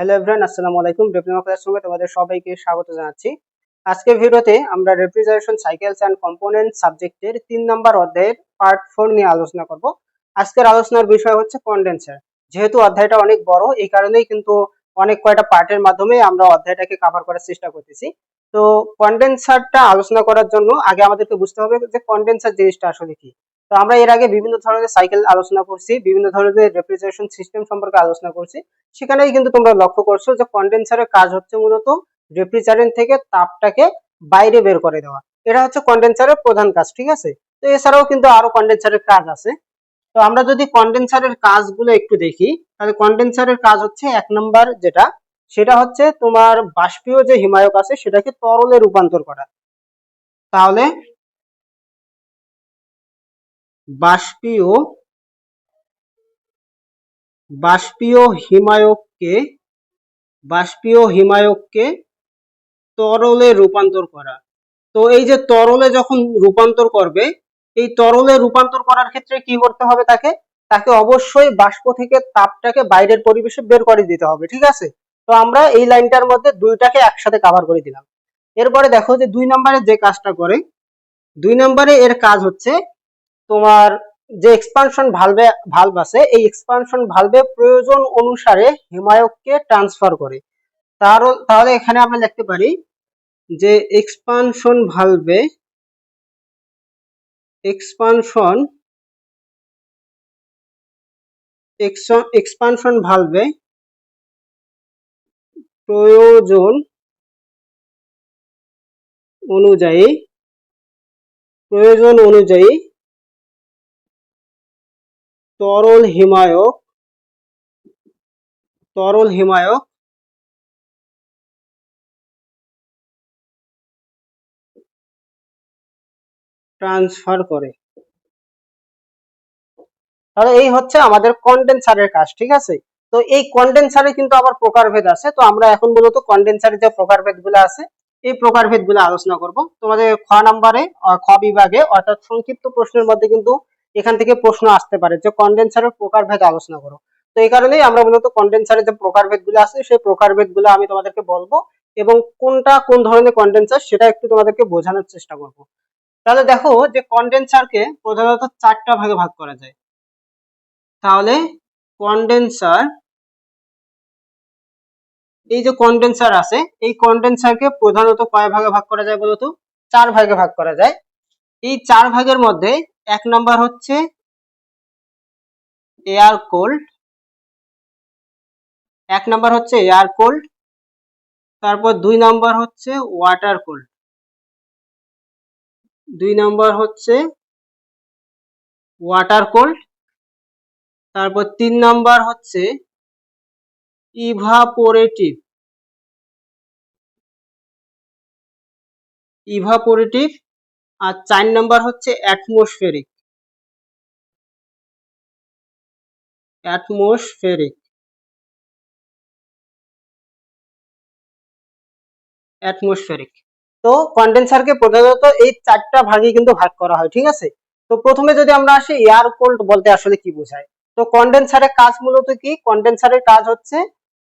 Hello everyone আসসালামু আলাইকুম। Diploma ক্লাসরুমে তোমাদের সবাইকে স্বাগত জানাচ্ছি। আজকের ভিডিওতে আমরা রেফ্রিজারেশন সাইকেলস অ্যান্ড কম্পোনেন্ট সাবজেক্টের তিন নম্বর অধ্যায়ের পার্ট ফোর নিয়ে আলোচনা করব। আজকের আলোচনার বিষয় হচ্ছে কন্ডেন্সার যেহেতু অধ্যায়টা অনেক বড়, এই কারণেই কিন্তু অনেক কয়টা পার্টের মাধ্যমে আমরা অধ্যায়টাকে কভার করার চেষ্টা করতেছি। তো কন্ডেন্সারটা আলোচনা করার জন্য আগে আমাদেরকে বুঝতে হবে যে কন্ডেন্সার জিনিসটা আসলে কি। তো আমরা এর আগে বিভিন্ন ধরনের সাইকেল আলোচনা করছি, বিভিন্ন ধরনের রেফ্রিজারেশন সিস্টেম সম্পর্কে আলোচনা করছি। সেখানেই কিন্তু তোমরা লক্ষ্য করছ যে কন্ডেন্সারের কাজ হচ্ছে মূলত রেফ্রিজারেন্ট থেকে তাপটাকে বাইরে বের করে দেওয়া। এটা হচ্ছে কন্ডেন্সারের প্রধান কাজ, ঠিক আছে? তো এছাড়াও কিন্তু আরও কন্ডেন্সারের কাজ আছে। তো আমরা যদি কন্ডেন্সারের কাজগুলো একটু দেখি, তাহলে কন্ডেন্সারের কাজ হচ্ছে এক নম্বর যেটা, সেটা হচ্ছে তোমার বাষ্পীয় যে হিমায়ক আছে, সেটাকে তরলে রূপান্তর করা। তাহলে বাষ্পীয় বাষ্পীয় হিমায়ককে বাষ্পীয় হিমায়ককে তরলে রূপান্তর করা। তো এই যে তরলে যখন রূপান্তর করবে, এই তরলে রূপান্তর করার ক্ষেত্রে কি করতে হবে তাকে? তাকে অবশ্যই বাষ্প থেকে তাপটাকে বাইরের পরিবেশে বের করে দিতে হবে, ঠিক আছে? তো আমরা এই লাইনটার মধ্যে দুইটাকে একসাথে কাভার করে দিলাম। এরপরে দেখো যে দুই নম্বরে যে কাজটা করে, দুই নম্বরে এর কাজ হচ্ছে তোমার যে এক্সপানশন ভালভে ভালভ আছে, এই এক্সপানশন ভালভে প্রয়োজন অনুসারে হিমায়ককে ট্রান্সফার করে। তার, তাহলে এখানে আমরা লিখতে পারি যে এক্সপানশন ভালভে এক্সপানশন এক্সপানশন ভালভে প্রয়োজন অনুযায়ী প্রয়োজন অনুযায়ী তরল হিমায়ক তরল হিমায়ক ট্রান্সফার করে। তাহলে এই হচ্ছে আমাদের কন্ডেন্সারের কাজ, ঠিক আছে? তো এই কন্ডেন্সারে কিন্তু আবার প্রকারভেদ আছে। তো আমরা এখন মূলত কন্ডেন্সারের যে প্রকারভেদগুলো আছে, এই প্রকারভেদগুলো আলোচনা করব। তোমাদের খ নাম্বারে খ বিভাগে, অর্থাৎ সংক্ষিপ্ত প্রশ্নের মধ্যে কিন্তু এখান থেকে প্রশ্ন আসতে পারে যে কন্ডেন্সারের প্রকারভেদ আলোচনা করো। তো এই কারণেই আমরা মূলত কন্ডেন্সারের যে প্রকারভেদগুলো আছে, সেই প্রকারভেদগুলো আমি তোমাদেরকে বলব এবং কোনটা কোন ধরনের কন্ডেন্সার সেটা একটু তোমাদেরকে বোঝানোর চেষ্টা করব। তাহলে দেখো যে কন্ডেন্সারকে প্রধানত চারটা ভাগে ভাগ করা যায়। তাহলে কন্ডেন্সার এই যে কন্ডেন্সার আছে, এই কন্ডেন্সারকে প্রধানত কয় ভাগে ভাগ করা যায় বলতো? চার ভাগে ভাগ করা যায়। এই চার ভাগের মধ্যে এক নাম্বার হচ্ছে এয়ার কোল্ড। এক নাম্বার হচ্ছে এয়ার কোল্ড, তারপর দুই নাম্বার হচ্ছে ওয়াটার কোল্ড। দুই নাম্বার হচ্ছে ওয়াটার কোল্ড, তারপর তিন নাম্বার হচ্ছে ইভাপোরেটিভ। ইভাপোরেটিভ আর চার নাম্বার হচ্ছে অ্যাটমসফেরিক অ্যাটমসফেরিক অ্যাটমসফেরিক তো কন্ডেন্সারকে প্রধানত এই চারটা ভাগে কিন্তু ভাগ করা হয়, ঠিক আছে? তো প্রথমে যদি আমরা আসি, এয়ার কোল্ড বলতে আসলে কি বোঝায়? তো কন্ডেন্সারের কাজ মূলত কি? কন্ডেন্সারের কাজ হচ্ছে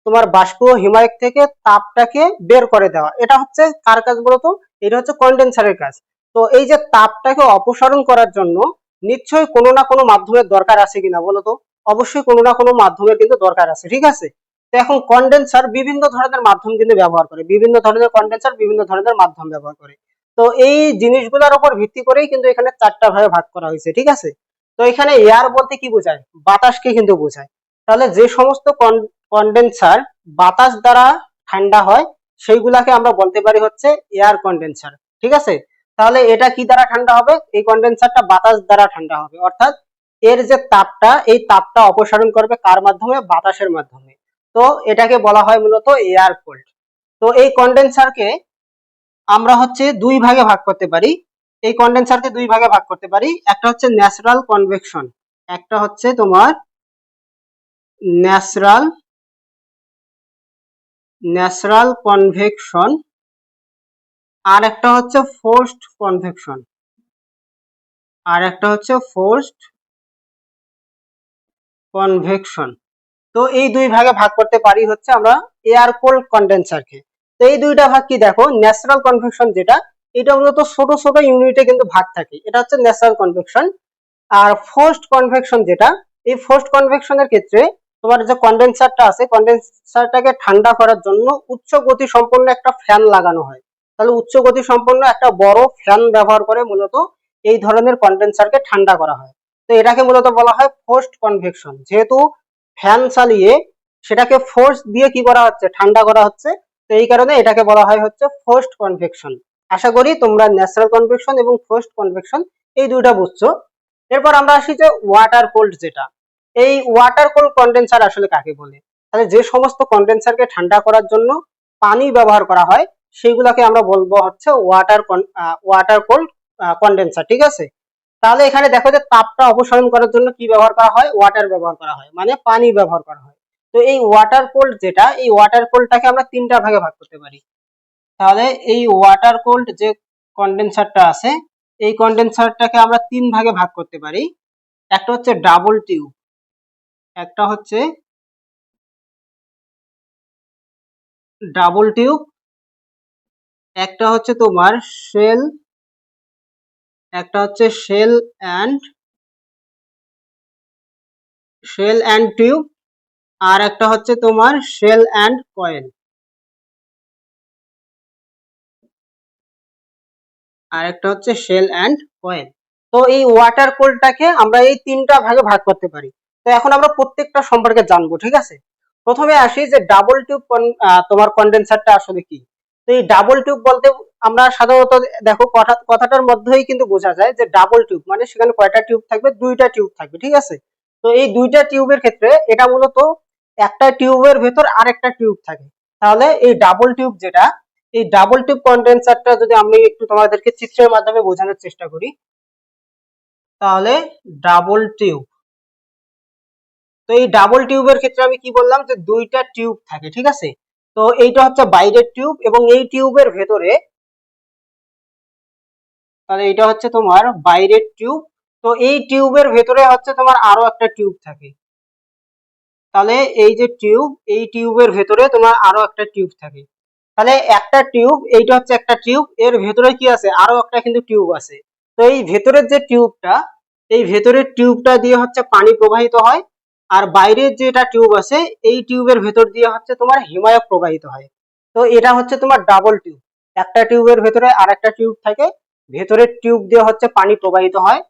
তোমার বাষ্প হিমায়ক থেকে তাপটাকে বের করে দেওয়া। এটা হচ্ছে কার কাজ বলতো? এটা হচ্ছে কন্ডেন্সারের কাজ। তো এই যে তাপটাকে অপসারণ করার জন্য নিশ্চয়ই কোনো না কোনো মাধ্যমের দরকার আছে কিনা বলতো অবশ্যই কোনো না কোনো মাধ্যমের কিন্তু দরকার আছে, ঠিক আছে? তো এখন কন্ডেন্সার বিভিন্ন ধরনের মাধ্যম কিন্তু ব্যবহার করে, বিভিন্ন ধরনের কন্ডেন্সার বিভিন্ন ধরনের মাধ্যম ব্যবহার করে। তো এই জিনিসগুলোর উপর ভিত্তি করেই কিন্তু এখানে চারটা ভাবে ভাগ করা হয়েছে, ঠিক আছে? তো এখানে এয়ার বলতে কি বোঝায়? বাতাসকে কিন্তু বোঝায়। তাহলে যে সমস্ত কন্ডেন্সার বাতাস দ্বারা ঠান্ডা হয়, সেইগুলাকে আমরা বলতে পারি হচ্ছে এয়ার কন্ডেন্সার ঠিক আছে? তাহলে এটা কি দ্বারা ঠান্ডা হবে? এই কন্ডেন্সারটা বাতাস দ্বারা ঠান্ডা হবে। অর্থাৎ এর যে তাপটা, এই তাপটা অপসারণ করবে কার মাধ্যমে? বাতাসের মাধ্যমে। তো এটাকে বলা হয় মূলত এয়ার কোল্ড তো এই কন্ডেন্সারকে আমরা হচ্ছে দুই ভাগে ভাগ করতে পারি। এই কন্ডেন্সারকে দুই ভাগে ভাগ করতে পারি। একটা হচ্ছে ন্যাচারাল কনভেকশন একটা হচ্ছে তোমার ন্যাচারাল ন্যাচারাল কনভেকশন আর একটা হচ্ছে ফোর্সড কনভেকশন আর একটা হচ্ছে ফোর্সড কনভেকশন তো এই দুই ভাগে ভাগ করতে পারি হচ্ছে আমরা এয়ার কোল্ড কন্ডেন্সারকে তো এই দুইটা ভাগ কি দেখো ন্যাচারাল কনভেকশন যেটা, এটা মূলত ছোট ছোট ইউনিটে কিন্তু ভাগ থাকে। এটা হচ্ছে ন্যাচারাল কনভেকশন আর ফোর্সড কনভেকশন যেটা, এই ফোর্সড কনভেকশনের ক্ষেত্রে তোমার যে কন্ডেন্সারটা আছে কন্ডেন্সারটাকে ঠান্ডা করার জন্য উচ্চ গতি সম্পন্ন একটা ফ্যান লাগানো হয়। তাহলে উচ্চ গতি সম্পন্ন একটা বড় ফ্যান ব্যবহার করে মূলত এই ধরনের কন্ডেন্সারকে ঠান্ডা করা হয়। তো এটাকে মূলত বলা হয় ফোর্সড কনভেকশন যেহেতু ফ্যান চালিয়ে সেটাকে ফোর্স দিয়ে কি করা হচ্ছে? ঠান্ডা করা হচ্ছে। তো এই কারণে এটাকে বলা হয় হচ্ছে ফোর্সড কনভেকশন আশা করি তোমরা ন্যাচারাল কনভেকশন এবং ফোর্সড কনভেকশন এই দুইটা বুঝছ। এরপর আমরা আসি যে ওয়াটার কোল্ড যেটা। এই ওয়াটার কোল্ড কন্ডেন্সার আসলে কাকে বলে? তাহলে যে সমস্ত কন্ডেন্সারকে ঠান্ডা করার জন্য পানি ব্যবহার করা হয় সেগুলোকে আমরা বলব হচ্ছে ওয়াটার ওয়াটার কোল্ড কন্ডেন্সার ঠিক আছে? তাহলে এখানে দেখো যে তাপটা অপসারণ করার জন্য কি ব্যবহার করা হয়? ওয়াটার ব্যবহার করা হয় মানে পানি ব্যবহার করা হয়। তো এই ওয়াটার কোল্ড যেটা, এই ওয়াটার কোল্ডটাকে আমরা তিনটা ভাগে ভাগ করতে পারি। তাহলে এই ওয়াটার কোল্ড যে কন্ডেন্সারটা আছে, এই কন্ডেন্সারটাকে আমরা তিন ভাগে ভাগ করতে পারি। একটা হচ্ছে ডাবল টিউব একটা হচ্ছে ডাবল টিউব একটা হচ্ছে তোমার শেল একটা হচ্ছে shell and shell and tube আর একটা হচ্ছে তোমার শেল অ্যান্ড কয়েল আর একটা হচ্ছে শেল অ্যান্ড কয়েল তো এই ওয়াটার কোলটাকে আমরা এই তিনটা ভাগে ভাগ করতে পারি। তো এখন আমরা প্রত্যেকটা সম্পর্কে জানব, ঠিক আছে? প্রথমে আসি যে ডাবল টিউব তোমার কন্ডেন্সারটা আসলে কি? তো এই ডাবল টিউব বলতে আমরা সাধারণত দেখো কথা- কথাটার মধ্যেই কিন্তু বোঝা যায় যে ডাবল টিউব মানে সেখানে কয়টা টিউব থাকবে? দুইটা টিউব থাকবে, ঠিক আছে? তো এই দুইটা টিউবের ক্ষেত্রে এটা মূলত একটা টিউবের ভেতর আরেকটা টিউব থাকে। তাহলে এই ডাবল টিউব যেটা, এই ডাবল টিউব কন্ডেন্সারটা যদি আমি একটু তোমাদেরকে চিত্রের মাধ্যমে বোঝানোর চেষ্টা করি, তাহলে ডাবল টিউব তো এই ডাবল টিউবের ক্ষেত্রে আমি কি বললাম যে দুইটা টিউব থাকে, ঠিক আছে? তো এইটা হচ্ছে বাইরের টিউব এবং এই টিউবের ভেতরে তাহলে এটা হচ্ছে তোমার বাইরের টিউব। তো এই টিউবের ভেতরে হচ্ছে তোমার আরও একটা টিউব থাকে। তাহলে এই যে টিউব, এই টিউবের ভেতরে তোমার আরও একটা টিউব থাকে। তাহলে একটা টিউব, এইটা হচ্ছে একটা টিউব, এর ভেতরে কি আছে? আরও একটা কিন্তু টিউব আছে। তো এই ভেতরের যে টিউবটা, এই ভেতরের টিউবটা দিয়ে হচ্ছে পানি প্রবাহিত হয়। আর বাইরের যেটা টিউব আছে, এই টিউবের ভেতর দিয়ে হচ্ছে তোমার হিমায়ক প্রবাহিত হয়। তো এটা হচ্ছে তোমার ডাবল টিউব একটা টিউবের ভেতরে আর একটা টিউব থাকে, ভেতরের টিউব দিয়ে হচ্ছে পানি প্রবাহিত হয়।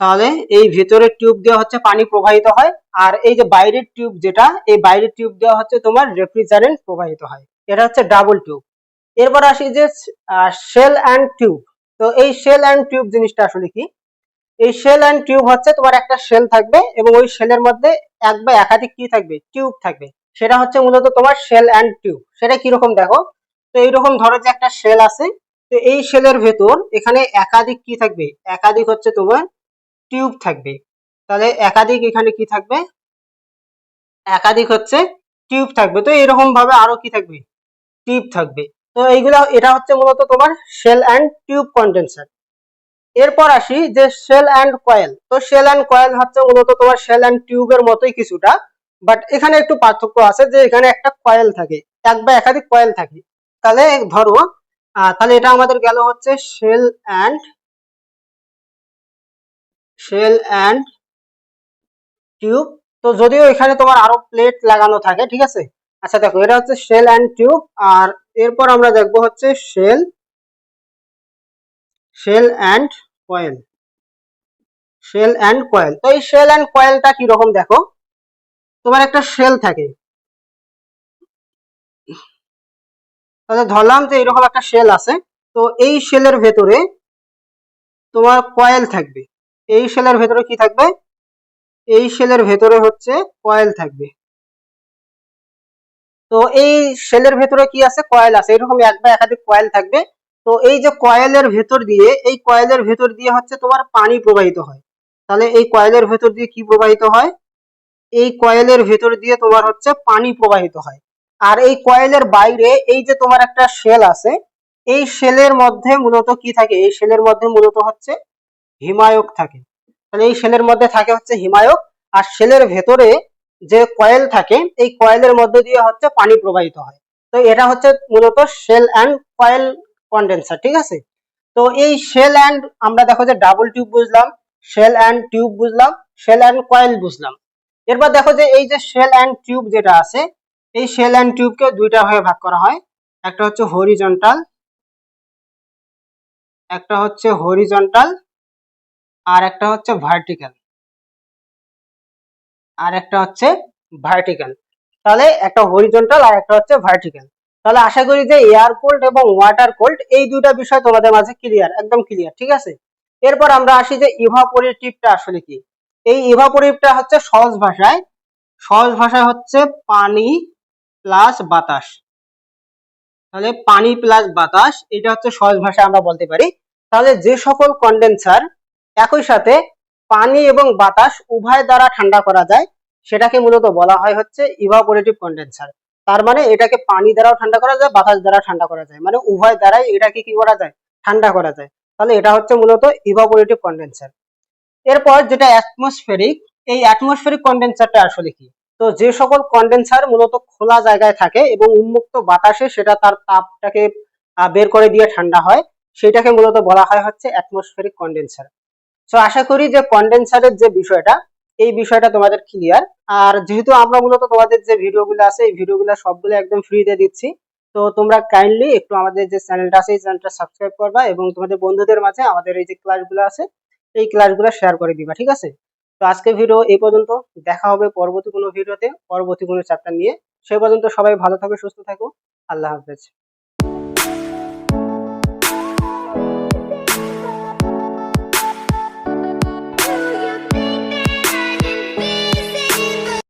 তাহলে এই ভেতরের টিউব দেওয়া হচ্ছে পানি প্রবাহিত হয়, আর এই যে বাইরের টিউব যেটা, এই বাইরের টিউব দেওয়া হচ্ছে তোমার রেফ্রিজারেন্ট প্রবাহিত হয়। এটা হচ্ছে ডাবল টিউব এরপর আসি যে শেল অ্যান্ড টিউব তো এই শেল অ্যান্ড টিউব জিনিসটা আসলে কি? এই শেল অ্যান্ড টিউব হচ্ছে তোমার একটা শেল থাকবে এবং ওই শেলের মধ্যে এক বা একাধিক কি থাকবে? টিউব থাকবে। সেটা হচ্ছে মূলত তোমার শেল অ্যান্ড টিউব সেটা কীরকম দেখো? তো এইরকম ধরো যে একটা শেল আছে। তো এই শেলের ভেতর এখানে একাধিক কি থাকবে? একাধিক হচ্ছে তোমার টিউব থাকবে। তাহলে একাধিক এখানে কি থাকবে? একাধিক হচ্ছে টিউব থাকবে। তো এরকম ভাবে আরও কি থাকবে? টিউব থাকবে। তো এইগুলো, এটা হচ্ছে মূলত তোমার শেল অ্যান্ড টিউব কন্ডেন্সার এরপর আসি যে শেল অ্যান্ড কয়েল তো শেল অ্যান্ড কয়েল হচ্ছে মূলত তোমার শেল অ্যান্ড টিউবের মতোই কিছুটা বাট এখানে একটু পার্থক্য আছে যে এখানে একটা কয়েল থাকে, এক বা একাধিক কয়েল থাকে। তাহলে ধরো তাহলে এটা আমাদের গেল হচ্ছে shell and shell and tube তো যদিও এখানে তোমার আরও প্লেট লাগানো থাকে, ঠিক আছে? আচ্ছা দেখো, এটা হচ্ছে শেল অ্যান্ড টিউব আর এরপর আমরা দেখব হচ্ছে shell shell and coil shell and coil তো এই শেল অ্যান্ড কয়েলটা কি রকম দেখো? তোমার একটা শেল থাকে। তাহলে ধরলাম যে এরকম একটা শেল আছে। তো এই শেলের ভেতরে তোমার কয়েল থাকবে। এই শেলের ভেতরে কি থাকবে? এই শেলের ভেতরে হচ্ছে কয়েল থাকবে। তো এই শেলের ভেতরে কি আছে? কয়েল আছে। এরকম এক বা একাধিক কয়েল থাকবে। তো এই যে কয়েলের ভেতর দিয়ে, এই কয়েলের ভেতর দিয়ে হচ্ছে তোমার পানি প্রবাহিত হয়। তাহলে এই কয়েলের ভেতর দিয়ে কি প্রবাহিত হয়? এই কয়েলের ভেতর দিয়ে তোমার হচ্ছে পানি প্রবাহিত হয়। আর এই কয়েলের বাইরে এই যে তোমার একটা শেল আছে, এই শেলের মধ্যে মূলত কি থাকে? এই শেলের মধ্যে মূলত হচ্ছে হিমায়ক থাকে। তাহলে এই শেলের মধ্যে থাকে হচ্ছে হিমায়ক। আর শেলের ভেতরে যে কয়েল থাকে, এই কয়েলের মধ্যে দিয়ে হচ্ছে পানি প্রবাহিত হয়। তো এটা হচ্ছে মূলত শেল অ্যান্ড কয়েল কন্ডেন্সার ঠিক আছে? তো এই শেল অ্যান্ড আমরা দেখো যে ডাবল টিউব বুঝলাম শেল অ্যান্ড টিউব বুঝলাম শেল অ্যান্ড কয়েল বুঝলাম। এরপর দেখো যে এই যে শেল অ্যান্ড টিউব যেটা আছে, এই শেল অ্যান্ড টিউবকে দুইটা ভাবে ভাগ করা হয়। একটা হচ্ছে হরিজন্টাল একটা হচ্ছে হরিজন্টাল আর একটা হচ্ছে ভার্টিক্যাল আর একটা হচ্ছে ভার্টিক্যাল তাহলে একটা হরিজন্টাল আর একটা হচ্ছে ভার্টিক্যাল তাহলে আশা করি যে এয়ার কোল্ড এবং ওয়াটার কোল্ড এই দুইটা বিষয় তোমাদের মাঝে ক্লিয়ার একদম ক্লিয়ার ঠিক আছে? এরপর আমরা আসি যে ইভাপোরেটিভটা আসলে কি? এই ইভাপোরেটিভটা হচ্ছে সহজ ভাষায় সহজ ভাষায় হচ্ছে পানি প্লাস বাতাস। তাহলে পানি প্লাস বাতাস, এটা হচ্ছে সহজ ভাষায় আমরা বলতে পারি। তাহলে যে সকল কন্ডেন্সার একই সাথে পানি এবং বাতাস উভয় দ্বারা ঠান্ডা করা যায়, সেটাকে মূলত বলা হয় হচ্ছে ইভাপোরেটিভ কন্ডেন্সার তার মানে এটাকে পানি দ্বারাও ঠান্ডা করা যায়, বাতাস দ্বারা ঠান্ডা করা যায়। মানে উভয় দ্বারাই এটাকে কি করা যায়? ঠান্ডা করা যায়। তাহলে এটা হচ্ছে মূলত ইভাপোরেটিভ কন্ডেন্সার এরপর যেটা অ্যাটমসফেরিক এই অ্যাটমসফেরিক কন্ডেন্সারটা আসলে কি? তো যে সকল কন্ডেন্সার মূলত খোলা জায়গায় থাকে এবং উন্মুক্ত বাতাসে সেটা তার তাপটাকে বের করে দিয়ে ঠান্ডা হয়, সেটাকে মূলত বলা হয় হচ্ছে অ্যাটমসফেরিক কন্ডেন্সার সো আশা করি যে কন্ডেন্সারের যে বিষয়টা এই বিষয়টা তোমাদের ক্লিয়ার আর যেহেতু আমরা মূলত তোমাদের যে ভিডিওগুলো আছে, এই ভিডিওগুলো সবগুলো একদম ফ্রিতে দিচ্ছি। তো তোমরা কাইন্ডলি একটু আমাদের যে চ্যানেলটা আছে, এই চ্যানেলটা সাবস্ক্রাইব করবা এবং তোমাদের বন্ধুদের মাঝে আমাদের এই যে ক্লাসগুলো আছে, এই ক্লাসগুলো শেয়ার করে দিবা, ঠিক আছে? তো আজকে ভিডিও এই পর্যন্ত। দেখা হবে পরবর্তী কোনো ভিডিওতে পরবর্তী কোনো চ্যাপ্টার নিয়ে। সে পর্যন্ত সবাই ভালো থাকো, সুস্থ থাকো। আল্লাহ হাফেজ।